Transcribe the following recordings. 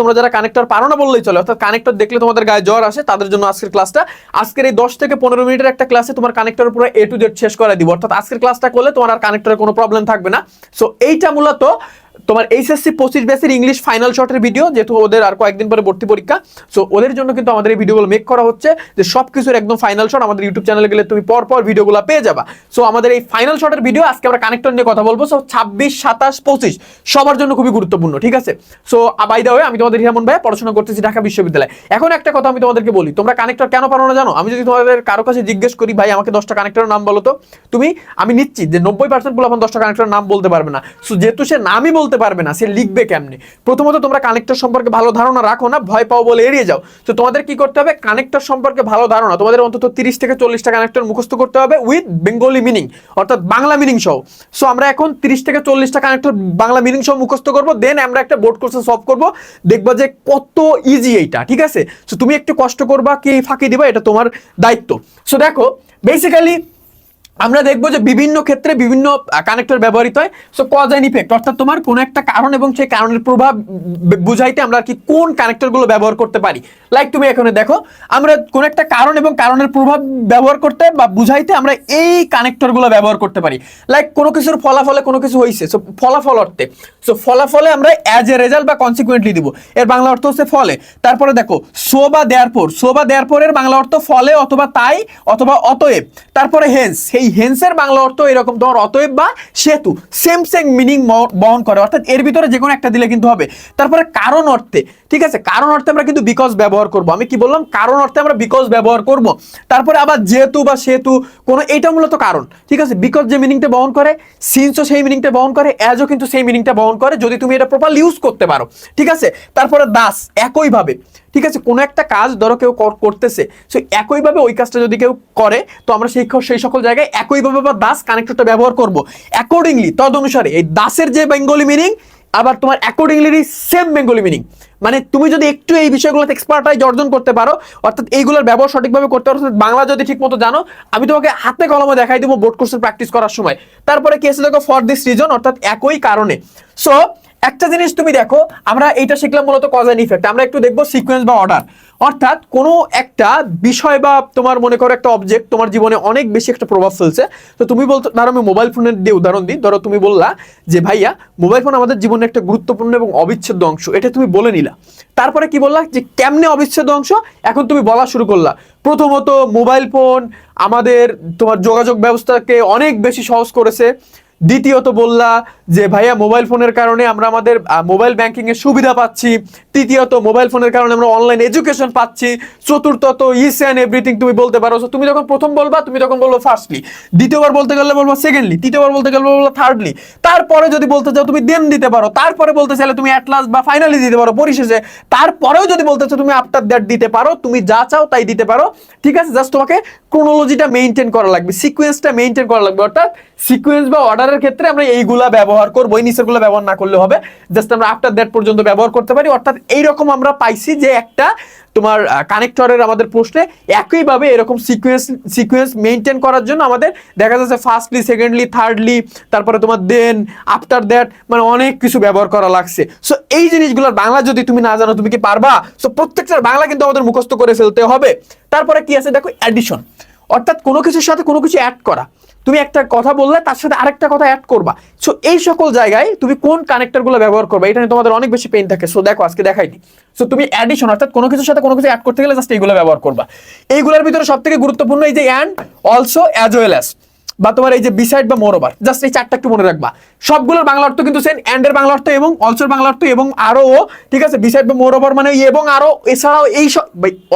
তোমরা যারা কানেক্টর পারো না বললেই চলে, অর্থাৎ কানেক্টর দেখলে তোমাদের গায়ে জ্বর আসে, তাদের জন্য আজকের ক্লাসটা আজকের এই দশ থেকে পনেরো মিনিটের একটা ক্লাসে তোমার কানেক্টর পুরো এ টু জেড শেষ করে দিব। অর্থাৎ আজকের ক্লাসটা করলে তোমার আর কানেক্টরের কোনো প্রবলেম থাকবে না। সো এইটা মূলত তোমার এইচএসসি পঁচিশ ব্যাচের ইংলিশ ফাইনাল শর্টের ভিডিও যেহেতু ওদের আর কয়েকদিন পরে ভর্তি পরীক্ষা সো ওদের জন্য কিন্তু আমাদের এই ভিডিওগুলো মেক করা হচ্ছে, যে সব কিছুর একদম ফাইনাল শট আমাদের ইউটিউব চ্যানেলে গেলে তুমি পর পর ভিডিওগুলো পেয়ে যাবা। সো আমাদের এই ফাইনাল শটের ভিডিও আজকে আমরা কানেক্টর নিয়ে কথা বলব সো ছাব্বিশ, সাতাশ, পঁচিশ, সবার জন্য খুবই গুরুত্বপূর্ণ, ঠিক আছে? সো বাই দা ওয়ে আমি তোমাদের হিরামন ভাই পড়াশোনা করতেছি ঢাকা বিশ্ববিদ্যালয়ে। এখন একটা কথা আমি তোমাদেরকে বলি, তোমরা কানেক্টর কেন পারো না জানো? আমি যদি তোমাদের কারও কাছে জিজ্ঞেস করি, ভাই, আমাকে দশটা কানেক্টরের নাম বলো তো? তুমি, আমি নিশ্চিত যে নব্বই পার্সেন্ট বলে এখন দশটা কানেক্টরের নাম বলতে পারবে না। সো যেহেতু সে নামই বলতে পারবে না, সে লিখবে কেমনে? প্রথমত তোমরা কানেক্টর সম্পর্কে ভালো ধারণা রাখো না, ভয় পাও বলে এড়িয়ে যাও। তো তোমাদের কি করতে হবে? কানেক্টর সম্পর্কে ভালো ধারণা, তোমাদের অন্তত তিরিশ থেকে চল্লিশটা কানেক্টর মুখস্থ করতে হবে উইথ বেঙ্গলি মিনিং অর্থাৎ বাংলা মিনিং সহ। সো আমরা এখন তিরিশ থেকে চল্লিশটা কানেক্টর বাংলা মিনিং সহ মুখস্থ করব দেন আমরা একটা বোর্ড কোর্সে সলভ করব, দেখবা যে কত ইজি এইটা, ঠিক আছে? সো তুমি একটু কষ্ট করবা, কি ফাঁকি দিবা, এটা তোমার দায়িত্ব। সো দেখো বেসিক্যালি আমরা দেখব যে বিভিন্ন ক্ষেত্রে বিভিন্ন কানেক্টর ব্যবহৃত হয়। সো কজ অ্যান্ড ইফেক্ট অর্থাৎ তোমার কোনো একটা কারণ এবং সেই কারণের প্রভাব বুঝাইতে আমরা আর কি কোন কানেক্টরগুলো ব্যবহার করতে পারি। লাইক তুমি এখানে দেখো, আমরা কোন একটা কারণ এবং কারণের প্রভাব ব্যবহার করতে বা বুঝাইতে আমরা এই কানেক্টরগুলো ব্যবহার করতে পারি। লাইক কোনো কিছুর ফলাফলে কোনো কিছু হয়েছে সো ফলাফল অর্থে। সো ফলাফলে আমরা অ্যাজ এ রেজাল্ট বা কনসিকুয়েন্টলি দিব। এর বাংলা অর্থ হচ্ছে ফলে। তারপরে দেখো সো বা দেয়ার পর সো বা দেয়ার পরের বাংলা অর্থ ফলে অথবা তাই অথবা অতএব। তারপরে হেন্স সেই হেন্সের বাংলা অর্থ এরকম, তোমার অতএব বা সেতু সেম সেম মিনিং বহন করে। অর্থাৎ এর ভিতরে যে কোনো একটা দিলে কিন্তু হবে। তারপরে কারণ অর্থে, ঠিক আছে? কারণ অর্থে আমরা কিন্তু বিকজ ব্যবহার করব। আমি কি বললাম? কারণ অর্থে আমরা বিকজ ব্যবহার করব। তারপরে আবার যেহেতু বা সেতু, কোনো এইটা মূলত কারণ, ঠিক আছে? বিকজ যে মিনিংটা বহন করে সিন্সও সেই মিনিংটা বহন করে অ্যাজও কিন্তু সেই মিনিংটা বহন করে, যদি তুমি এটা প্রপারলি ইউজ করতে পারো, ঠিক আছে? তারপরে দাস, একইভাবে। ঠিক আছে, কোনো একটা কাজ ধরো কেউ কর- করতেছে সো একইভাবে ওই কাজটা যদি কেউ করে, তো আমরা সেই সেই সকল জায়গায় একইভাবে বা দাস কানেক্টরটা ব্যবহার করব। অ্যাকর্ডিংলি তদ অনুসারে এই দাসের যে বেঙ্গলি মিনিং আবার তোমার অ্যাকর্ডিংলি সেম বেঙ্গলি মিনিং মানে তুমি যদি একটু এই বিষয়গুলোতে এক্সপার্টাইজ অর্জন করতে পারো, অর্থাৎ এইগুলোর ব্যবহার সঠিকভাবে করতে পারো বাংলা যদি ঠিক মতো জানো, আমি তোমাকে হাতে কলমে দেখাই দেবো বোর্ড কোর্সের প্র্যাকটিস করার সময়। তারপরে কি আছে দেখো ফর দিস রিজন অর্থাৎ একই কারণে। সো একটা জিনিস তুমি দেখো, আমরা এটা শিখলাম মূলত কজ অ্যান্ড ইফেক্ট আমরা একটু দেখব সিকোয়েন্স বা অর্ডার অর্থাৎ কোনো একটা বিষয় বা তোমার মনে করো একটা অবজেক্ট তোমার জীবনে অনেক বেশি একটা প্রভাব ফেলছে। তো তুমি বলতো, ধরো আমি মোবাইল ফোনের দিয়ে উদাহরণ দিই। ধরো তুমি বললা যে, ভাইয়া মোবাইল ফোন আমাদের জীবনে একটা গুরুত্বপূর্ণ এবং অবিচ্ছেদ্য অংশ। এটা তুমি বলে নিলা। তারপরে কি বললা? যে কেমনে অবিচ্ছেদ্য অংশ? এখন তুমি বলা শুরু করলা। প্রথমত মোবাইল ফোন আমাদের তোমার যোগাযোগ ব্যবস্থাকে অনেক বেশি সহজ করেছে। দ্বিতীয়ত বললা যে ভাইয়া মোবাইল ফোনের কারণে আমরা আমাদের মোবাইল ব্যাংকিং এর সুবিধা পাচ্ছি। তৃতীয়ত মোবাইল ফোনের কারণে আমরা অনলাইন এডুকেশন পাচ্ছি। চতুর্থত ইস অ্যান্ড এভরিথিং তুমি বলতে পারো। তুমি যখন প্রথম বলবা, তুমি তখন বলব ফার্স্টলি দ্বিতীয়বার বলতে গেলে বলব সেকেন্ডলি তৃতীয়বার বলতে গেলে বলব থার্ডলি তারপরে যদি বলতে চাও, তুমি দেন দিতে পারো। তারপরে বলতে চাইলে তুমি অ্যাট লাস্ট বা ফাইনালি দিতে পারো পরিশেষে। তারপরেও যদি বলতে চাও, তুমি আফটার দ্যাট দিতে পারো। তুমি যা চাও, তাই দিতে পারো। ঠিক আছে? জাস্ট তোমাকে ক্রোনোলজিটা মেনটেন করা লাগবে। সিকোয়েন্সটা মেনটেন করা লাগবে। অর্থাৎ সিকোয়েন্স বা অর্ডারের ক্ষেত্রে আমরা এইগুলা ব্যবহার করব, এই নিচেরগুলো ব্যবহার না করলে হবে। জাস্ট আমরা আফটার দ্যাট পর্যন্ত ব্যবহার করতে পারি। অর্থাৎ এইরকম আমরা পাইছি যে একটা তোমার কানেক্টরের আমাদের প্রশ্নে একইভাবে এরকম সিকোয়েন্স সিকোয়েন্স মেনটেন করার জন্য আমাদের দেখা যাচ্ছে ফার্স্টলি সেকেন্ডলি থার্ডলি তারপরে তোমার দেন আফটার দ্যাট মানে অনেক কিছু ব্যবহার করা লাগছে। সো এই জিনিসগুলোর বাংলা যদি তুমি না জানো, তুমি কি পারবা? সো প্রত্যেকটার বাংলা কিন্তু আমাদের মুখস্থ করে ফেলতে হবে। তারপরে কি আছে? দেখো অ্যাডিশন অর্থাৎ কোনো কিছুর সাথে কোনো কিছু অ্যাড করা। তুমি একটা কথা বললে, তার সাথে আরেকটা কথা অ্যাড করবা। সো এই সকল জায়গায় তুমি কোন কানেক্টরগুলো ব্যবহার করবা, এটা নিয়ে তোমাদের অনেক বেশি পেইন থাকে। সো দেখো, আজকে দেখাইনি সো তুমি অ্যাডিশন অর্থাৎ কোনো কিছুর সাথে কোনো কিছু অ্যাড করতে গেলে জাস্ট এইগুলো ব্যবহার করবা। এইগুলোর ভিতরে সব থেকে গুরুত্বপূর্ণ এই যে and also as well as বা তোমার এই যে বিসাইড বা মোরোভার জাস্ট এই চারটা একটু মনে রাখবা। সবগুলোর বাংলা অর্থ কিন্তু সেম অ্যান্ডের বাংলা অর্থ এবং অলসোর বাংলা অর্থ এবং আরও ও, ঠিক আছে? বিসাইড বা মোরোভার মানে এবং আরও এছাড়াও এই সব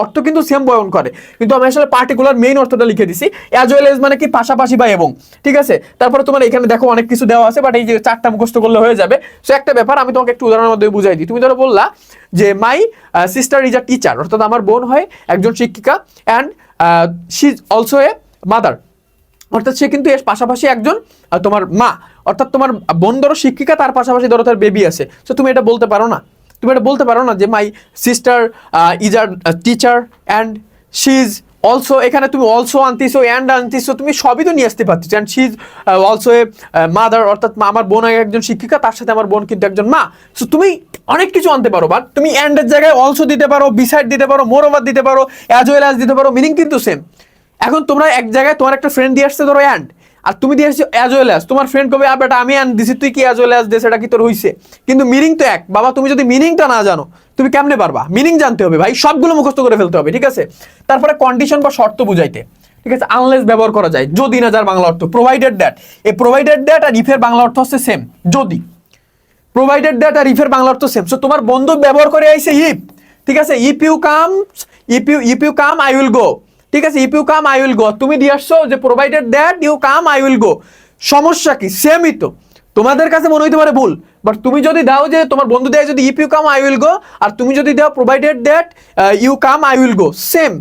অর্থ কিন্তু সেম বয়ন করে। কিন্তু আমি আসলে পার্টিকুলার মেইন অর্থটা লিখে দিছি। অ্যাজ ওয়েল এজ মানে কি পাশাপাশি বা এবং, ঠিক আছে? তারপরে তোমার এখানে দেখো অনেক কিছু দেওয়া আছে বাট এই যে চারটা মুখস্থ করলে হয়ে যাবে। সো একটা ব্যাপার, আমি তোমাকে একটু উদাহরণের মাধ্যমে বুঝাই দিই। তুমি ধরো বললা যে my sister is a teacher অর্থাৎ আমার বোন হয় একজন শিক্ষিকা and she also a mother অর্থাৎ সে কিন্তু এর পাশাপাশি একজন তোমার মা, অর্থাৎ তোমার বোন ধরো শিক্ষিকা, তার পাশাপাশি ধরো তার বেবি আছে। তো তুমি এটা বলতে পারো না। তুমি এটা বলতে পারো না যে my sister is a teacher and she is also এখানে তুমি অলসো আনতিছো অ্যান্ড আনতিছো, তুমি সবই তো নিয়ে আসতে পারতিস and she is also a mother অর্থাৎ আমার বোন একজন শিক্ষিকা, তার সাথে আমার বোন কিন্তু একজন মা। সো তুমি অনেক কিছু আনতে পারো বাট তুমি অ্যান্ডের জায়গায় অলসো দিতে পারো বিসাইড দিতে পারো মোর ওভার দিতে পারো অ্যাজ ওয়েল অ্যাজ দিতে পারো মিনিং কিন্তু সেম এখন তোমরা এক জায়গায় তোমার একটা ফ্রেন্ড দিয়ে আসছে, ধরো অ্যান্ড আর তুমি দিয়ে আসছো অ্যাজ ওয়েল অ্যাজ তোমার ফ্রেন্ড কবে বেটা, আমি অ্যান্ড দিছি, তুই কি অ্যাজ ওয়েল অ্যাজ দে সেটা কি তোর হইছে? কিন্তু মিনিং তো এক। বাবা, তুমি যদি মিনিংটা না জানো, তুমি কেমনে পারবা? মিনিং জানতে হবে ভাই, সবগুলো মুখস্থ করে ফেলতে হবে, ঠিক আছে? তারপরে কন্ডিশন বা শর্ত বুঝাইতে। ঠিক আছে? আনলেস ব্যবহার করা যায়। যদি না, যার বাংলা অর্থ প্রোভাইডেড দ্যাট এই প্রোভাইডেড দ্যাট আর ইফের বাংলা অর্থ হচ্ছে সেম যদি। প্রোভাইডেড দ্যাট আর ইফের বাংলা অর্থ সেম সো তোমার বন্ধু ব্যবহার করে আইছে ইফ ঠিক আছে? If you come if you if you come I will go ঠিক আছে if you come I will go তুমি দিয়ে আসছো যে provided that you come I will go সমস্যা কি? সেমই তো। তোমাদের কাছে মনে হইতে পারে ভুল বাট তুমি যদি দাও যে তোমার বন্ধু দেয় যদি if you come I will go আর তুমি যদি দাও provided that you come I will go same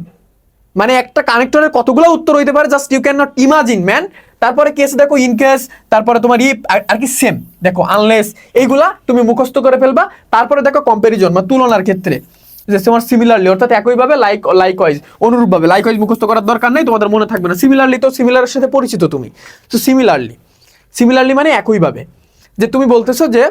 মানে একটা কানেক্টরের কতগুলো উত্তর হইতে পারে just you can not imagine man তারপরে কেস দেখো ইন কেস তারপরে তোমার ইফ আর কি সেম দেখো আনলেস এইগুলা তুমি মুখস্থ করে ফেলবা। তারপরে দেখো কম্প্যারিজন বা তুলনার ক্ষেত্রে। যে তোমার সিমিলারলি অর্থাৎ একইভাবে লাইক লাইকওয়াইজ অনুরূপভাবে লাইকওয়াইজ মুখস্থ করার দরকার নেই, তোমাদের মনে থাকবে না। সিমিলারলি তো সিমিলারের সাথে পরিচিত তুমি। তো সিমিলারলি সিমিলারলি মানে একইভাবে। যে তুমি বলতেছো যে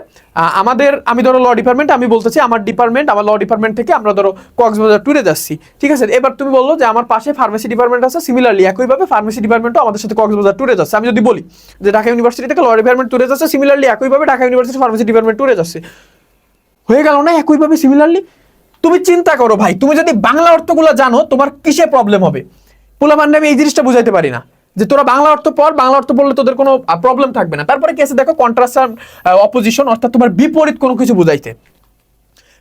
আমাদের, আমি ধরো ল ডিপার্টমেন্ট আমি বলতেছি আমার ডিপার্টমেন্ট আমার ল ডিপার্টমেন্ট থেকে আমরা ধরো কক্সবাজার ট্যুরে যাচ্ছি। ঠিক আছে? এবার তুমি বলল যে আমার পাশে ফার্মেসি ডিপার্টমেন্ট আছে সিমিলারলি একইভাবে ফার্মেসি ডিপার্টমেন্টও আমাদের সাথে কক্সবাজার ট্যুরে যাচ্ছে। আমি যদি বলি যে ঢাকা ইউনিভার্সিটি থেকে ল ডিপার্টমেন্ট ট্যুরে যাচ্ছে সিমিলারলি একইভাবে ঢাকা ইউনিভার্সিটি ফার্মেসি ডিপার্টমেন্ট ট্যুরে যাচ্ছে। হয়ে গেল না একইভাবে সিমিলারলি তুমি চিন্তা করো ভাই, তুমি যদি বাংলা অর্থগুলো জানো, তোমার কিসে প্রবলেম হবে? পোলাপান্ডে আমি এই জিনিসটা বুঝাইতে পারি না। যে তোরা বাংলা অর্থ পর বাংলা অর্থ পড়লে তোদের কোনো প্রবলেম থাকবে না। তারপরে কেসে দেখো কন্ট্রাস্ট অপোজিশন অর্থাৎ তোমার বিপরীত কোনো কিছু বুঝাইতে।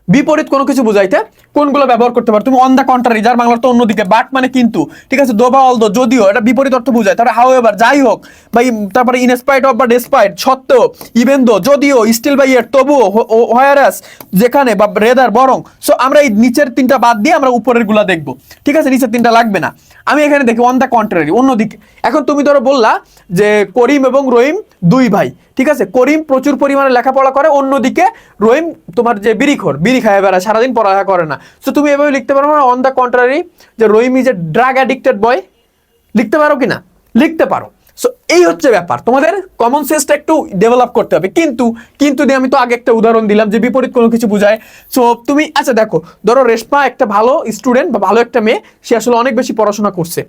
বিপরীত কোনো কিছু বুঝাইতে কোনগুলো ব্যবহার করতে পারো? তুমি অন দ্য কন্ট্রারি যার বাংলা অর্থ অন্যদিকে বাট মানে কিন্তু, ঠিক আছে? দোবা অল দো যদিও, এটা বিপরীত অর্থ বুঝায়। তারপরে হাউ এভার যাই হোক, বা তারপরে ইনস্পাইট অফ বা ডেসপাইট সত্ত্বেও ইভেন দো যদিও স্টিল বা ইয়ের তবুও হোয়ারাস যেখানে বা রেদার বরং সো আমরা এই নিচের তিনটা বাদ দিয়ে আমরা উপরেরগুলা দেখব। ঠিক আছে? নিচের তিনটা লাগবে না। আমি এখানে দেখি অন দ্য কন্ট্রারি অন্যদিকে। এখন তুমি ধরো বললা যে করিম এবং রহিম দুই ভাই। ঠিক আছে? করিম প্রচুর পরিমাণে লেখাপড়া করে, অন্যদিকে রহিম তোমার যে বিড়িখোর, বিড়ি খায় বেড়া সারাদিন পড়ালেখা করে না। সো তুমি এভাবে লিখতে পারো না অন দ্য কন্ট্রারি যে Rahim is a drug addicted boy লিখতে পারো কি না লিখতে পারো। সো এই হচ্ছে ব্যাপার। তোমাদের কমন সেন্সটা একটু ডেভেলপ করতে হবে। কিন্তু কিন্তু দিয়ে আমি তো আগে একটা উদাহরণ দিলাম যে বিপরীত কোনো কিছু বোঝায়। সো তুমি আচ্ছা দেখো, ধরো রেশমা একটা ভালো স্টুডেন্ট বা ভালো একটা মেয়ে, সে আসলে অনেক বেশি পড়াশোনা করছে।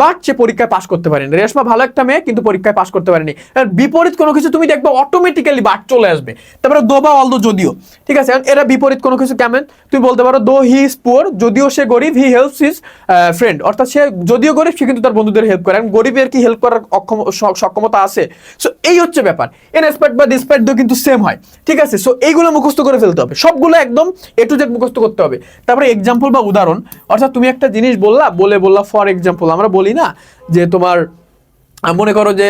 বাট সে পরীক্ষায় পাশ করতে পারেনি। রেশমা ভালো একটা মেয়ে, কিন্তু পরীক্ষায় পাশ করতে পারেনি। বিপরীত কোনো কিছু তুমি দেখবে অটোমেটিক্যালি বাট চলে আসবে। তারপরে দো বা অল দো যদিও। ঠিক আছে? এরা বিপরীত কোনো কিছু কেমন? তুমি বলতে পারো, দো, হি ইজ পুয়ার। যদিও সে গরিব, হি হেল্পস হিজ ফ্রেন্ড। অর্থাৎ সে যদিও গরিব, সে কিন্তু তার বন্ধুদের হেল্প করে। গরিবের কি হেল্প করার অক্ষম সক্ষমতা আছে। সো এই হচ্ছে ব্যাপার। এন এসপেক্ট বা ডিসপেক্ট দিয়েও কিন্তু সেম হয়। ঠিক আছে? সো এইগুলো মুখস্থ করে ফেলতে হবে। সবগুলো একদম এ টু জেড মুখস্থ করতে হবে। তারপরে এক্সাম্পল বা উদাহরণ। অর্থাৎ তুমি একটা জিনিস বললা, বলে বললা ফর এক্সাম্পল আমরা বলি না যে তোমার মনে করো যে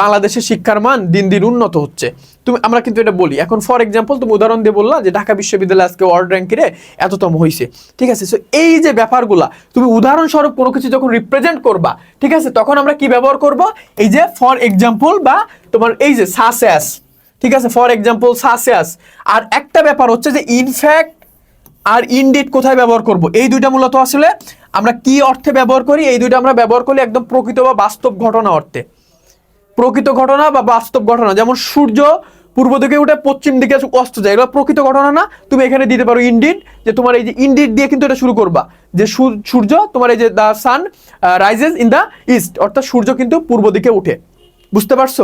বাংলাদেশের শিক্ষার মান দিন দিন উন্নত হচ্ছে। তুমি, আমরা কিন্তু এটা বলি। এখন ফর এক্সাম্পল তুমি উদাহরণ দিয়ে বললা যে, ঢাকা বিশ্ববিদ্যালয় আজকে ওয়ার্ল্ড র্যাঙ্কিরে এততম হয়েছে ঠিক আছে? সো এই যে ব্যাপারগুলা, তুমি উদাহরণস্বরূপ কোনো কিছু যখন রিপ্রেজেন্ট করবা, ঠিক আছে? তখন আমরা কি ব্যবহার করব? এই যে ফর এক্সাম্পল বা তোমার এই যে সাসেস ঠিক আছে? ফর এক্সাম্পল সাসেস আর একটা ব্যাপার হচ্ছে যে ইনফ্যাক্ট আর ইনডিড কোথায় ব্যবহার করব? এই দুইটা মূলত আসলে আমরা কি অর্থে ব্যবহার করি? এই দুইটা আমরা ব্যবহার করি একদম প্রকৃত বা বাস্তব ঘটনা অর্থে। প্রকৃত ঘটনা বা বাস্তব ঘটনা। যেমন সূর্য পূর্ব দিকে উঠে পশ্চিম দিকে অস্ত যায়। এগুলো প্রকৃত ঘটনা না। তুমি এখানে দিতে পারো ইন্ডিড যে তোমার এই যে ইন্ডিড দিয়ে কিন্তু এটা শুরু করবা। যে সূর- সূর্য তোমার এই যে the sun rises in the east অর্থাৎ সূর্য কিন্তু পূর্ব দিকে উঠে। বুঝতে পারছ?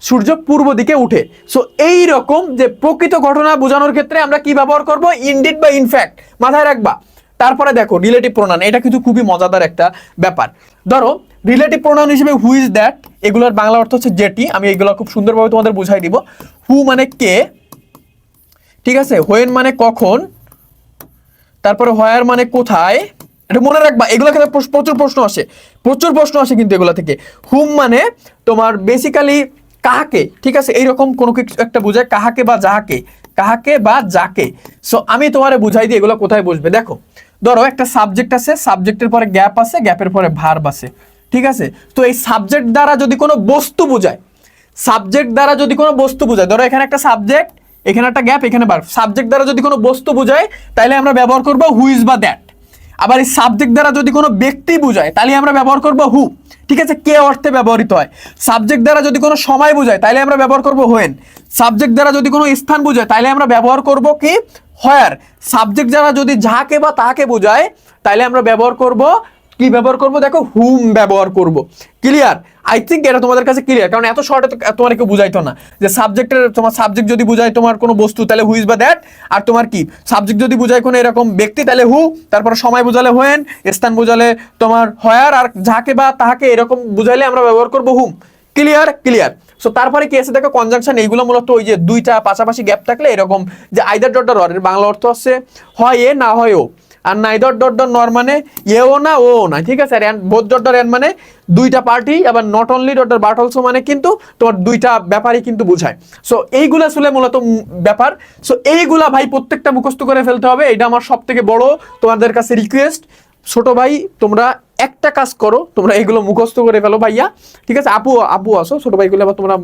সূর্য পূর্ব দিকে উঠে। সো এই রকম যে প্রকৃত ঘটনা বোঝানোর ক্ষেত্রে আমরা কি ব্যবহার করব? ইনডিড বা ইনফ্যাক্ট। মাথায় রাখবা। তারপরে দেখো রিলেটিভ প্রোনাউন এটা কিন্তু খুবই মজাদার একটা ব্যাপার। ধরো রিলেটিভ প্রোনাউন হিসেবে হু ইজ দ্যাট এগুলোর বাংলা অর্থ হচ্ছে যেটি আমি এগুলো খুব সুন্দরভাবে তোমাদের বুঝাই দিব। হু মানে কে? ঠিক আছে? হোয়েন মানে কখন? তারপরে হোয়ার মানে কোথায়? এটা মনে রাখবা এগুলো প্রশ- প্রচুর প্রশ্ন আসে। প্রচুর প্রশ্ন আসে কিন্তু এগুলো থেকে। হুম মানে তোমার বেসিক্যালি কাহাকে? ঠিক আছে? এইরকম কোনো কিছু একটা বোঝায়, কাহাকে বা যাহাকে। কাহাকে বা যাকে। সো আমি তোমারে বুঝাই দিই, এগুলো কোথায় বসবে দেখো ধরো একটা সাবজেক্ট আছে সাবজেক্টের পরে গ্যাপ আছে গ্যাপের পরে ভার্ব আছে, ঠিক আছে? তো এই সাবজেক্ট দ্বারা যদি কোনো বস্তু বোঝায় সাবজেক্ট দ্বারা যদি কোনো বস্তু বোঝায়, ধরো এখানে একটা সাবজেক্ট এখানে একটা গ্যাপ এখানে ভার্ব সাবজেক্ট দ্বারা যদি কোনো বস্তু বোঝায় তাহলে আমরা ব্যবহার করব হুইজ বা দ্যাট আবার এই সাবজেক্ট দ্বারা যদি কোনো ব্যক্তি বোঝায়, তাহলে আমরা ব্যবহার করব হু ঠিক আছে, কে অর্থে ব্যবহৃত হয়? সাবজেক্ট দ্বারা যদি কোনো সময় বোঝায়, তাহলে আমরা ব্যবহার করব হোয়েন সাবজেক্ট দ্বারা যদি কোনো স্থান বোঝায়, তাহলে আমরা ব্যবহার করব কি? হোয়ার সাবজেক্ট দ্বারা যদি যাকে বা তাকে বোঝায়, তাহলে আমরা ব্যবহার করব কি ব্যবহার করব? দেখো হুম ব্যবহার করব। ক্লিয়ার আই থিঙ্ক এটা তোমাদের কাছে ক্লিয়ার কারণ এত শর্টে তোমার কেউ বুঝাইতো না। যে সাবজেক্টের তোমার সাবজেক্ট যদি বুঝায় তোমার কোনো বস্তু, তাহলে হুইজ বা দ্যাট আর তোমার কি? সাবজেক্ট যদি বুঝায় কোনো এরকম ব্যক্তি, তাহলে হু তারপর সময় বোঝালে হোয়েন স্থান বোঝালে তোমার হয়ার আর যাকে বা তাহাকে এরকম বুঝাইলে আমরা ব্যবহার করব হুম ক্লিয়ার ক্লিয়ার সো তারপরে কি আছে? দেখো কনজাংশন এইগুলো মূলত ওই যে দুইটা পাশাপাশি গ্যাপ থাকলে এরকম যে আইদার ডট এর বাংলা অর্থ হচ্ছে হয় এ, না হয় ও। আর নাইদর ডট ডট নর মানে এও না ও না। ঠিক আছে? আর বোধ ডট ডট এন মানে দুইটা পার্টি আবার not only dot dot but also মানে কিন্তু তোমার দুইটা ব্যাপারই কিন্তু বোঝায়। সো এইগুলা আসলে মূলত ব্যাপার। সো এইগুলা ভাই প্রত্যেকটা মুখস্থ করে ফেলতে হবে। এটা আমার সব থেকে বড় তোমাদের কাছে রিকোয়েস্ট ছোট ভাই, তোমরা একটা কাজ করো, তোমরা এগুলো মুখস্থ করে ফেলো ভাইয়া। ঠিক আছে, আপু আপু আসো, ছোট ভাইগুলো আবার তোমরা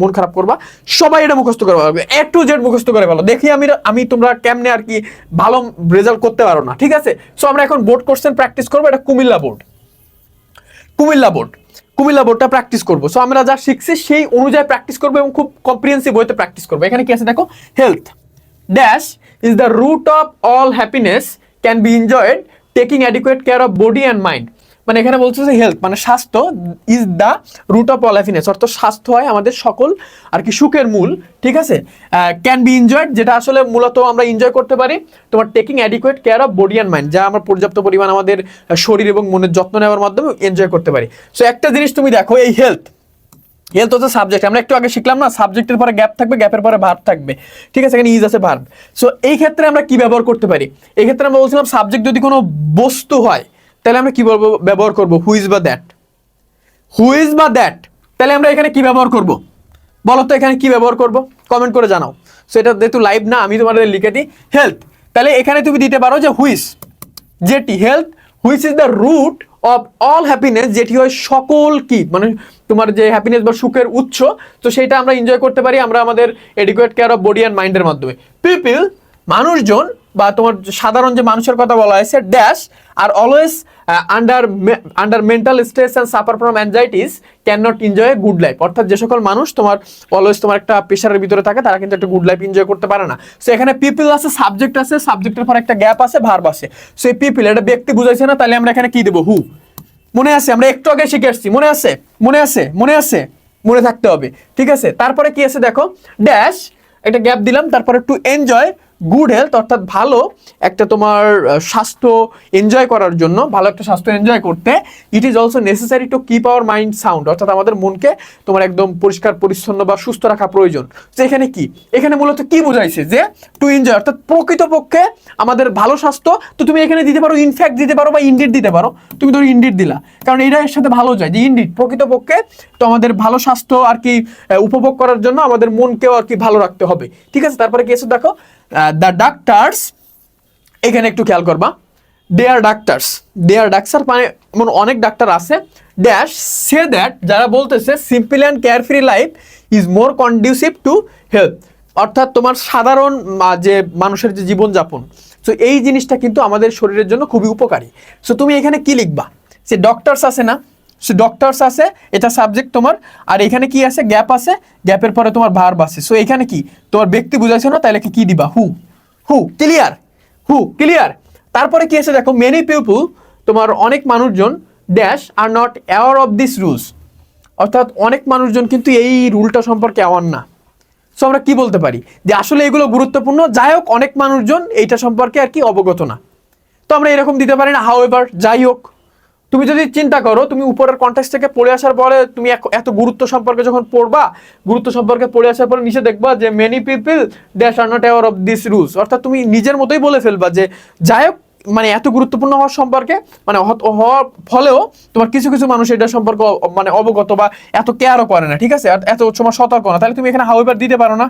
মন খারাপ করবা। সবাই এটা মুখস্থ করে ফেলো, এ টু জেড মুখস্থ করে ফেলো। দেখি আমি আমি তোমরা কেমনে আর কি ভালো রেজাল্ট করতে পারো না, ঠিক আছে? সো আমরা এখন বোর্ড কোশ্চেন প্র্যাকটিস করব, এটা কুমিল্লা বোর্ড কুমিল্লা বোর্ড কুমিল্লা বোর্ডটা প্র্যাকটিস করব। সো আমরা যা শিখছি সেই অনুযায়ী প্র্যাকটিস করব এবং খুব কম্প্রিহেন্সিভ ওয়েতে প্র্যাকটিস করব। এখানে কি আছে দেখো? Health dash is the root of all happiness can be enjoyed taking adequate care of body and mind মানে এখানে বলছে যে হেলথ মানে স্বাস্থ্য is the root of all happiness অর্থাৎ স্বাস্থ্য হয় আমাদের সকল আর কি সুখের মূল, ঠিক আছে? ক্যান বি এনজয়েড যেটা আসলে মূলত আমরা এনজয় করতে পারি তোমার taking adequate care of body and mind যা আমরা পর্যাপ্ত পরিমাণ আমাদের শরীর এবং মনের যত্ন নেওয়ার মাধ্যমে এনজয় করতে পারি। সো একটা জিনিস তুমি দেখো, এই হেলথ হেলথ হচ্ছে সাবজেক্ট আমরা একটু আগে শিখলাম না সাবজেক্টের পরে গ্যাপ থাকবে গ্যাপের পরে ভার্ব থাকবে। ঠিক আছে, এখানে ইজ আছে ভার্ব সো এই ক্ষেত্রে আমরা কি ব্যবহার করতে পারি? এই ক্ষেত্রে আমরা বলছিলাম সাবজেক্ট যদি কোনো বস্তু হয়, তাহলে আমরা কি বলব, ব্যবহার করব? হুইজ বা দ্যাট হুইজ বা দ্যাট তাহলে আমরা এখানে কি ব্যবহার করব? বলো তো, এখানে কি ব্যবহার করব? কমেন্ট করে জানাও। সো এটা যেহেতু লাইভ না, আমি তোমাদের লিখে দিই হেলথ তাহলে এখানে তুমি দিতে পারো যে হুইস যেটি health which is the root of all happiness যেটি হয় সকল কি? মানে তোমার যে হ্যাপিনেস বা সুখের উৎস, তো সেটা আমরা এনজয় করতে পারি আমরা আমাদের adequate care of body and মাইন্ডের মাধ্যমে। পিপিল মানুষজন বা তোমার সাধারণ যে মানুষের কথা বলা হয়েছে dash are always under under mental stress and suffer from anxieties can not enjoy good life অর্থাৎ যে সকল মানুষ তোমার অলওয়েজ তোমার একটা প্রেশারের ভিতরে থাকে, তারা কিন্তু একটা গুড লাইফ এনজয় করতে পারে না। সো এখানে পিপল আছে সাবজেক্ট আছে সাবজেক্টের পর একটা গ্যাপ আছে ভার্ব আছে। সো এই পিপল এটা ব্যক্তি বুঝাইছে না, তাহলে আমরা এখানে কি দেবো? হু মনে আছে, আমরা একটু আগে শিখে আসছি মনে আছে? মনে আছে? মনে আছে? মনে থাকতে হবে। ঠিক আছে? তারপরে কি আছে দেখো? ড্যাশ একটা গ্যাপ দিলাম, তারপরে টু এনজয় গুড হেলথ অর্থাৎ ভালো একটা তোমার স্বাস্থ্য এনজয় করার জন্য, ভালো একটা স্বাস্থ্য এনজয় করতে it is also necessary to keep our mind sound অর্থাৎ আমাদের মনকে তোমার একদম পরিষ্কার, পরিচ্ছন্ন বা সুস্থ রাখা প্রয়োজন। তো এখানে কি? এখানে মূলত কি বোঝাইছে যে টু এনজয় অর্থাৎ প্রকৃতপক্ষে আমাদের ভালো স্বাস্থ্য, তো তুমি এখানে দিতে পারো ইনফ্যাক্ট দিতে পারো বা ইন্ডিট দিতে পারো। তুমি ধরো ইন্ডিট দিলা। কারণ এটা এর সাথে ভালো যায় যে ইনডিড প্রকৃতপক্ষে তো আমাদের ভালো স্বাস্থ্য আর কি উপভোগ করার জন্য আমাদের মনকেও আর কি ভালো রাখতে হবে। ঠিক আছে? তারপরে কি দেখো? দ্য ডাক্তার্স এখানে একটু খেয়াল করবা দে আর ডাক্তার্স দে আর ডাক্তার মানে এমন অনেক ডাক্তার আছে ড্যাশ সে দ্যাট যারা বলতেছে simple and care free life is more conducive to health অর্থাৎ তোমার সাধারণ যে মানুষের যে জীবনযাপন। সো এই জিনিসটা কিন্তু আমাদের শরীরের জন্য খুবই উপকারী। সো তুমি এখানে কি লিখবা? সে ডক্টরস আছে না সে ডক্টরস আছে, এটা সাবজেক্ট তোমার, আর এখানে কি আছে? গ্যাপ আছে গ্যাপের পরে তোমার ভার্ব আছে। সো এখানে কি? তোমার ব্যক্তি বুঝাইছে না, তাহলে কি দিবা? হু হু ক্লিয়ার হু ক্লিয়ার তারপরে কি আছে দেখো মেনি পিপল তোমার অনেক মানুষজন dash are not aware of this rules অর্থাৎ অনেক মানুষজন কিন্তু এই রুলটা সম্পর্কে অ্যাওয়ার না। সো আমরা কি বলতে পারি? যে আসলে এগুলো গুরুত্বপূর্ণ, যাই হোক, অনেক মানুষজন এইটা সম্পর্কে আর কি অবগত না। তো আমরা এরকম দিতে পারি না হাউ এভার যাই হোক। তুমি যদি চিন্তা করো, তুমি উপরের কন্টেক্স থেকে পড়ে আসার পরে তুমি এত গুরুত্ব সম্পর্কে যখন পড়বা, গুরুত্ব সম্পর্কে পড়ে আসার পরে নিচে দেখবা যে many people dash are not aware of this rules অর্থাৎ তুমি নিজের মতোই বলে ফেলবা যে, যাই হোক মানে এত গুরুত্বপূর্ণ হওয়ার সম্পর্কে মানে হওয়ার ফলেও তোমার কিছু কিছু মানুষ এটা সম্পর্কে মানে অবগত বা এত কেয়ারও করে না, ঠিক আছে? এত সময় সতর্ক না। তাহলে তুমি এখানে হাউ এভার দিতে পারো না।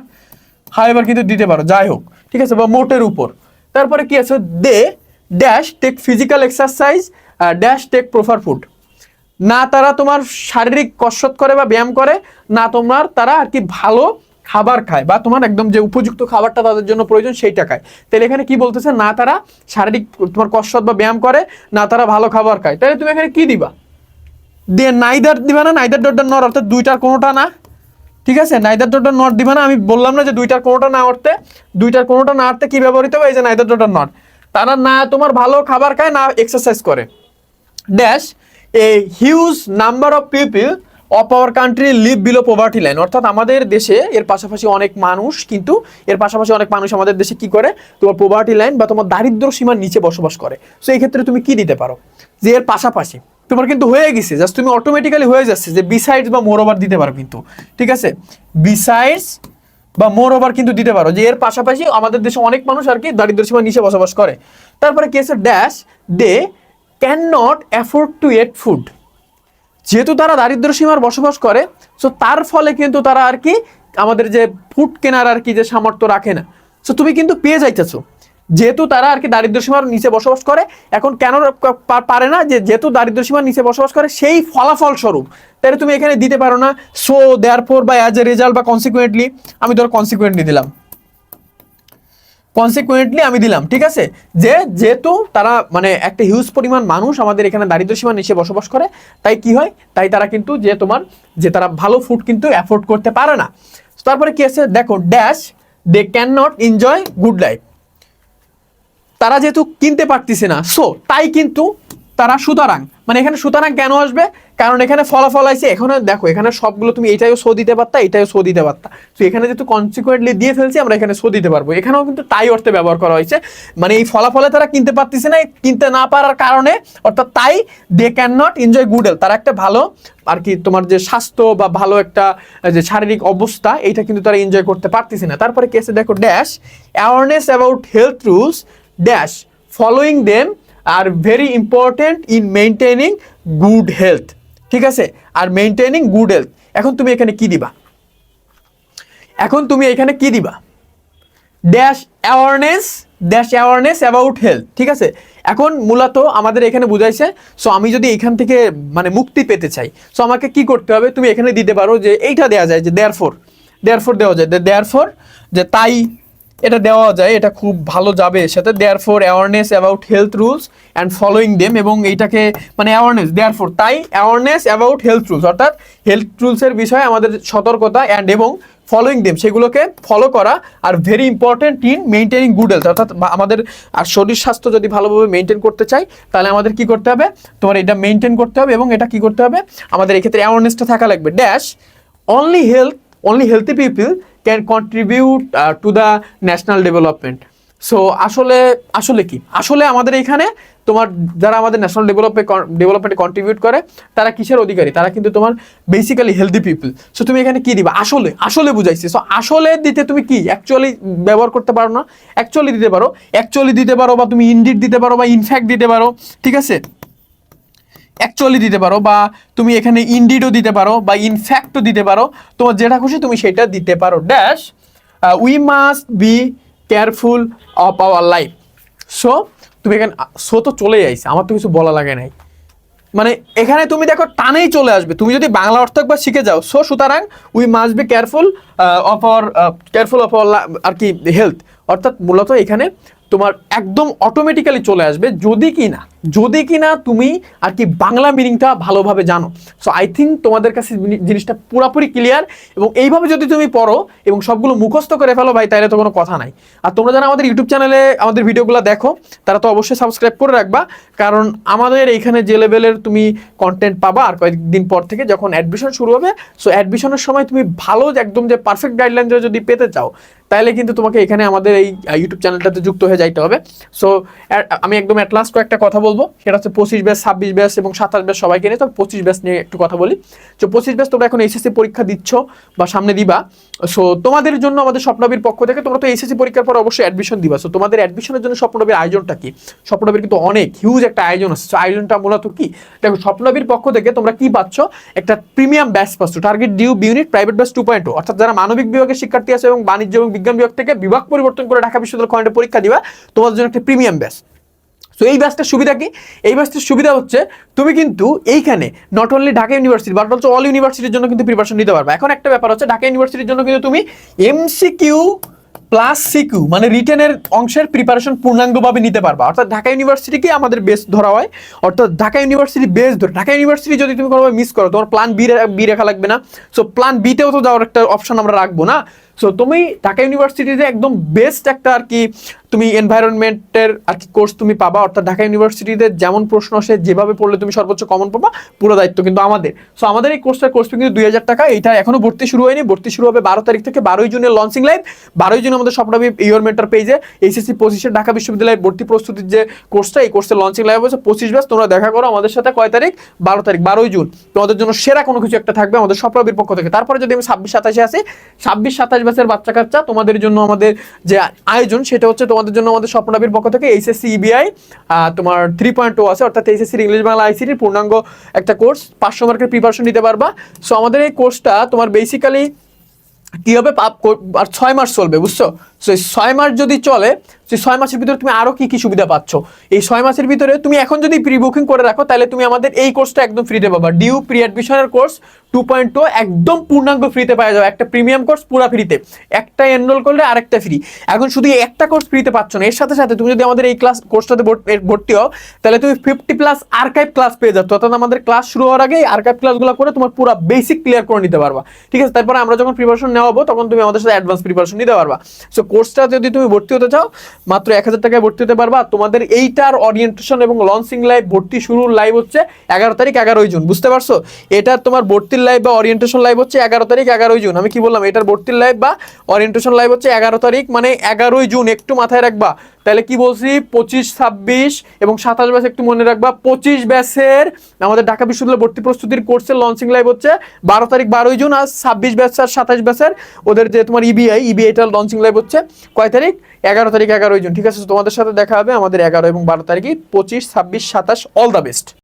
হাউ এভার কিন্তু দিতে পারো, যাই হোক, ঠিক আছে? বা মোটের উপর। তারপরে কি আছে? They dash take physical exercise dash take proper food না তারা তোমার শারীরিক কসরত করে বা ব্যায়াম করে, না তোমার তারা আর কি ভালো খাবার খায় বা তোমার একদম যে উপযুক্ত খাবারটা তাদের জন্য প্রয়োজন সেইটা খায়। তাহলে এখানে কি বলতেছে? না তারা শারীরিক তোমার কসরত বা ব্যায়াম করে, না তারা ভালো খাবার খায়। তাহলে তুমি এখানে কি দিবা? দিয়ে নাইদার দিবা না নাইদার ডট নর অর্থাৎ দুইটার কোনোটা না। ঠিক আছে? নাইদার ডট নট দিবা না। আমি বললাম না যে দুইটার কোনোটা না অর্থে, দুইটার কোনোটা না অর্থে কি ব্যবহৃত হবে এই যে নাইদার ডট নট তারা না তোমার ভালো খাবার খায়, না এক্সারসাইজ করে। Dash a huge number of people of our country live below poverty line অর্থাৎ আমাদের দেশে এর পাশাপাশি অনেক মানুষ, কিন্তু এর পাশাপাশি অনেক মানুষ আমাদের দেশে কি করে? তোমার পোভার্টি লাইন বা তোমার দারিদ্র সীমার নিচে বসবাস করে। সো এই ক্ষেত্রে তুমি কি দিতে পারো? যে এর পাশাপাশি তোমার কিন্তু হয়ে গেছে জাস্ট তুমি অটোমেটিক্যালি হয়ে যাচ্ছে যে বিসাইডস বা মোর ওভার দিতে পারো কিন্তু। ঠিক আছে? বিসাইডস বা মোর ওভার কিন্তু দিতে পারো। যে এর পাশাপাশি আমাদের দেশে অনেক মানুষ আর কি দারিদ্র সীমার নিচে বসবাস করে। তারপরে কি আছে? Dash they can not afford to eat food যেহেতু তারা দারিদ্র সীমার বসবাস করে সো তার ফলে কিন্তু তারা আর কি আমাদের যে ফুড কেনার আর কি যে সামর্থ্য রাখে না। সো তুমি কিন্তু পেয়ে যাইতেছো। যেহেতু তারা আর কি দারিদ্র সীমার নিচে বসবাস করে, এখন কেন পারে না যে যেহেতু দারিদ্র সীমার নিচে বসবাস করে, সেই ফলাফল স্বরূপ তাহলে তুমি এখানে দিতে পারো না। সো দেয়ার ফোর বা অ্যাজ এ রেজাল্ট বা কনসিকুয়েন্টলি আমি ধরো কনসিকুয়েন্টলি দিলাম। কনসিকুয়েন্টলি আমি দিলাম, ঠিক আছে? যে যেহেতু তারা মানে একটা হিউজ পরিমাণ মানুষ আমাদের এখানে দারিদ্র সীমার নিচে বসবাস করে, তাই কি হয়? তাই তারা কিন্তু যে তোমার, যে তারা ভালো ফুড কিন্তু অ্যাফোর্ড করতে পারে না। তারপরে কি আছে? দেখো dash they can not enjoy good life তারা যেহেতু কিনতে পারতেছে না সো তাই কিন্তু তারা সুতরাং। মানে এখানে সুতরাং কেন আসবে? কারণ এখানে ফলাফল আছে, এখানে দেখো, এখানে সবগুলো তুমি এটাও শো দিতে পারতা এটাও শো দিতে পারতা। তো এখানে যেহেতু কনসিকুয়েন্টলি দিয়ে ফেলছি, আমরা এখানে শো দিতে পারব। এখানেও কিন্তু তাই অর্থে ব্যবহার করা হয়েছে। মানে এই ফলাফলে তারা কিনতে পারতেছে না, কিনতে না পারার কারণে, অর্থাৎ তাই they can not enjoy good health তারা একটা ভালো আর কি তোমার যে স্বাস্থ্য বা ভালো একটা যে শারীরিক অবস্থা, এইটা কিন্তু তারা এনজয় করতে পারতেছে না। তারপরে কেসে দেখো dash awareness about health rules dash following them are very important in maintaining good health ঠিক আছে? আর মেনটেনিং গুড হেলথ এখন তুমি এখানে কি দিবা? এখন তুমি এখানে কি দিবা? Dash awareness dash awareness about health ঠিক আছে? এখন মূলত আমাদের এখানে বুঝাইছে সো আমি যদি এখান থেকে মানে মুক্তি পেতে চাই সো আমাকে কি করতে হবে? তুমি এখানে দিতে পারো যে এইটা দেওয়া যায় যে দেয়ার ফোর দেয়ার ফোর দেওয়া যায় দেয়ার ফোর যে তাই এটা দেওয়া যায়, এটা খুব ভালো যাবে। সাথে therefore awareness about health rules and following them এবং এইটাকে মানে অ্যাওয়ারনেস দেয়ার ফোর তাই অ্যাওয়ারনেস অ্যাবাউট হেলথ রুলস অর্থাৎ হেলথ রুলসের বিষয়ে আমাদের সতর্কতা অ্যান্ড এবং ফলোয়িং দেম সেগুলোকে ফলো করা আর very important in maintaining good health অর্থাৎ আমাদের আর শরীর স্বাস্থ্য যদি ভালোভাবে মেনটেন করতে চাই, তাহলে আমাদের কি করতে হবে? তোমার এটা মেনটেন করতে হবে এবং এটা কি করতে হবে? আমাদের এক্ষেত্রে অ্যাওয়ারনেসটা থাকা লাগবে। Dash only health only healthy people can contribute to the national development so আসলে আসলে কি? আসলে আমাদের এখানে তোমার, যারা আমাদের ন্যাশনাল ডেভেলপে ডেভেলপমেন্টে কন্ট্রিবিউট করে, তারা কিসের অধিকারী? তারা কিন্তু তোমার বেসিক্যালি হেলদি পিপল সো তুমি এখানে কি দিবা? আসলে আসলে বুঝাইছি। সো আসলে দিতে তুমি কি? অ্যাকচুয়ালি ব্যবহার করতে পারো না। অ্যাকচুয়ালি দিতে পারো। অ্যাকচুয়ালি দিতে পারো বা তুমি ইনডিড দিতে পারো বা ইনফ্যাক্ট দিতে পারো। ঠিক আছে? অ্যাকচুয়ালি দিতে পারো বা তুমি এখানে ইনডিডও দিতে পারো বা ইনফ্যাক্টও দিতে পারো, তোমার যেটা খুশি তুমি সেটা দিতে পারো। Dash we must be careful of our life so তুমি এখানে সো তো চলে যাইছে আমার তো কিছু বলা লাগে নাই। মানে এখানে তুমি দেখো টানেই চলে আসবে, তুমি যদি বাংলা অর্থ একবার শিখে যাও। সো সুতরাং we must be careful of our careful of our আর কি হেলথ অর্থাৎ মূলত এখানে তোমার একদম অটোমেটিক্যালি চলে আসবে, যদি কি না যদি কি না তুমি আর কি বাংলা মিনিংটা ভালোভাবে জানো। সো আই থিঙ্ক তোমাদের কাছে জিনিসটা পুরোপুরি ক্লিয়ার এবং এইভাবে যদি তুমি পড়ো এবং সবগুলো মুখস্থ করে ফেলো, ভাই তাহলে তো কোনো কথা নাই। আর তোমরা যারা আমাদের ইউটিউব চ্যানেলে আমাদের ভিডিওগুলো দেখো, তারা তো অবশ্যই সাবস্ক্রাইব করে রাখবা, কারণ আমাদের এইখানে যে লেভেলের তুমি কন্টেন্ট পাবা, আর কয়েকদিন পর থেকে যখন অ্যাডমিশন শুরু হবে সো অ্যাডমিশনের সময় তুমি ভালো একদম যে পারফেক্ট গাইডলাইন যদি পেতে চাও তাহলে কিন্তু তোমাকে এখানে আমাদের এই ইউটিউব চ্যানেলটাতে যুক্ত হয়ে যাইতে হবে। সো আমি একদম অ্যাট লাস্ট কয়েকটা কথা বলব। সেটা হচ্ছে পঁচিশ ব্যাস ছাব্বিশ ব্যাস এবং সাতাশ ব্যাস সবাইকে নিয়ে। তো পঁচিশ ব্যাস নিয়ে একটু কথা বলি। তো পঁচিশ ব্যাস তোমরা এখন এইচএসসি পরীক্ষা দিচ্ছ বা সামনে দিবা। সো তোমাদের জন্য আমাদের স্বপ্নবীর পক্ষ থেকে তোমরা তো এইচএসসি পরীক্ষার পর অবশ্যই অ্যাডমিশন দিবা। সো তোমাদের অ্যাডমিশনের জন্য স্বপ্নবীর আয়োজনটা কি? স্বপ্নবীর কিন্তু অনেক হিউজ একটা আয়োজন আছে। সো আয়োজনটা মূলত কি? দেখো, স্বপ্নবীর পক্ষ থেকে তোমরা কি পাচ্ছ? একটা প্রিমিয়াম ব্যাচ পাচ্ছ। Target DU unit private batch two point অর্থাৎ যারা মানবিক বিভাগের শিক্ষার্থী আছে এবং বাণিজ্য এবং বিজ্ঞান বিভাগ থেকে বিভাগ পরিবর্তন করে ঢাকা বিশ্ববিদ্যালয় পরীক্ষা দিবা তোমাদের জন্য একটা প্রিমিয়াম ব্যাচ সো এই ব্যাচটার সুবিধা কি? এই ব্যাচটার সুবিধা হচ্ছে, তুমি কিন্তু এইখানে not only Dhaka university but হচ্ছে অল ইউনিভার্সিটির জন্য কিন্তু প্রিপারেশন নিতে পারবে। এখন একটা ব্যাপার হচ্ছে, ঢাকা ইউনিভার্সিটির জন্য কিন্তু তুমি এমসিকিউ প্লাস সিকিউ মানে রিটেনের অংশের প্রিপারেশন পূর্ণাঙ্গভাবে নিতে পারবা। অর্থাৎ ঢাকা ইউনিভার্সিটিকে আমাদের বেস ধরা হয়। অর্থাৎ ঢাকা ইউনিভার্সিটি বেস ধরে ঢাকা ইউনিভার্সিটি যদি তুমি কোনোভাবে মিস করো, তোমার প্ল্যান বি বি রেখা লাগবে না। সো প্ল্যান বিতেও তো যাওয়ার একটা অপশন আমরা রাখব না। সো তুমি ঢাকা ইউনিভার্সিটিতে একদম বেস্ট একটা আর কি তুমি এনভায়রনমেন্টের আর কি কোর্স তুমি পাবা, অর্থাৎ ঢাকা ইউনিভার্সিটিতে যেমন প্রশ্ন আসে, যেভাবে পড়লে তুমি সর্বোচ্চ কমন পাবা, পুরো দায়িত্ব কিন্তু আমাদের। সো আমাদের এই কোর্সটার কোর্স কিন্তু দুই হাজার টাকা এটা এখনও ভর্তি শুরু হয়নি। ভর্তি শুরু হবে বারো তারিখ থেকে বারোই জুনের লঞ্চিং লাইভ বারোই জুন আমাদের স্বপ্নবী ইয়র মেন্টার পেজে এইচএসসি পঁচিশে ঢাকা বিশ্ববিদ্যালয়ের ভর্তি প্রস্তুতির যে কোর্সটা এই কোর্সের লঞ্চিং লাইভ হচ্ছে পঁচিশ ব্যাস, তোমরা দেখা করো আমাদের সাথে কয় তারিখ? বারো তারিখ, বারোই জুন। তোমাদের জন্য সেরা কোনো কিছু একটা থাকবে আমাদের স্বপ্নবীর পক্ষ থেকে। তারপরে যদি আমি ছাব্বিশ সাতাশে আসি, ছাব্বিশ সাতাশ ব্যাসের বাচ্চা কাচ্চা তোমাদের জন্য আমাদের যে আয়োজন, সেটা হচ্ছে তোমাদের জন্য আমাদের স্বপ্নবীর পক্ষ থেকে এইচএসসি ইবিআই তোমার থ্রি পয়েন্ট টু আছে, অর্থাৎ এইচএসসির ইংলিশ বাংলা আইসিটির পূর্ণাঙ্গ একটা কোর্স পাঁচশো মার্কের প্রিপারেশন নিতে পারবা। সো আমাদের এই কোর্সটা তোমার বেসিক্যালি কী হবে? আর ছয় মাস চলবে, বুঝছ? সো ছয় মাস যদি চলে সেই ছয় মাসের ভিতরে তুমি আরও কি কি সুবিধা পাচ্ছ? এই ছয় মাসের ভিতরে তুমি এখন যদি প্রি বুকিং করে রাখো, তাহলে তুমি আমাদের এই কোর্সটা একদম ফ্রিতে পাবা। ডিউ প্রি অ্যাডমিশনের কোর্স টু পয়েন্ট টু একদম পূর্ণাঙ্গ ফ্রিতে পাওয়া যাবে। একটা প্রিমিয়াম কোর্স পুরো ফ্রিতে একটা এনরোল করলে আরেকটা ফ্রি এখন শুধু একটা কোর্স ফ্রিতে পাচ্ছ না, এর সাথে সাথে তুমি যদি আমাদের এই ক্লাস কোর্সটাতে ভর্তি- ভর্তি হও, তাহলে তুমি ফিফটি প্লাস আর্কাইভ ক্লাস পেয়ে যাচ্ছ। অর্থাৎ আমাদের ক্লাস শুরু হওয়ার আগে আর্কাইভ ক্লাসগুলো করে তোমার পুরো বেসিক ক্লিয়ার করে নিতে পারবা। ঠিক আছে? তারপরে আমরা যখন প্রিপারেশন নেওয়াবো তখন তুমি আমাদের সাথে অ্যাডভান্স প্রিপারেশন নিতে পারবা। সো কোর্সটা যদি তুমি ভর্তি হতে চাও মাত্র এক হাজার টাকায় ভর্তি হতে পারবা। তোমাদের এইটার অরিয়েন্টেশন এবং লঞ্চিং লাইভ ভর্তি শুরুর লাইভ হচ্ছে এগারো তারিখ, এগারোই জুন। বুঝতে পারছ? এটার তোমার ভর্তির লাইভ বা অরিয়েন্টেশন লাইভ হচ্ছে এগারো তারিখ, এগারোই জুন। আমি কি বললাম? এটার ভর্তির লাইভ বা অরিয়েন্টেশন লাইভ হচ্ছে এগারো তারিখ মানে এগারোই জুন। একটু মাথায় রাখবা। তাহলে কি বলছি? পঁচিশ, ছাব্বিশ এবং সাতাশ ব্যাস একটু মনে রাখবা। পঁচিশ ব্যাসের আমাদের ঢাকা বিশ্ববিদ্যালয় ভর্তি প্রস্তুতির কোর্সের লঞ্চিং লাইভ হচ্ছে বারো তারিখ, বারোই জুন আর ছাব্বিশ ব্যাস আর সাতাশ ব্যাসের ওদের যে তোমার ইবিআই ইবিআইটার লঞ্চিং লাইভ হচ্ছে। কয় তারিখ? এগারো তারিখ, এগারোই জুন। ঠিক আছে তোমাদের সাথে দেখা হবে আমাদের এগারো এবং বারো তারিখে পঁচিশ, ছাব্বিশ, সাতাশ অল দ্য বেস্ট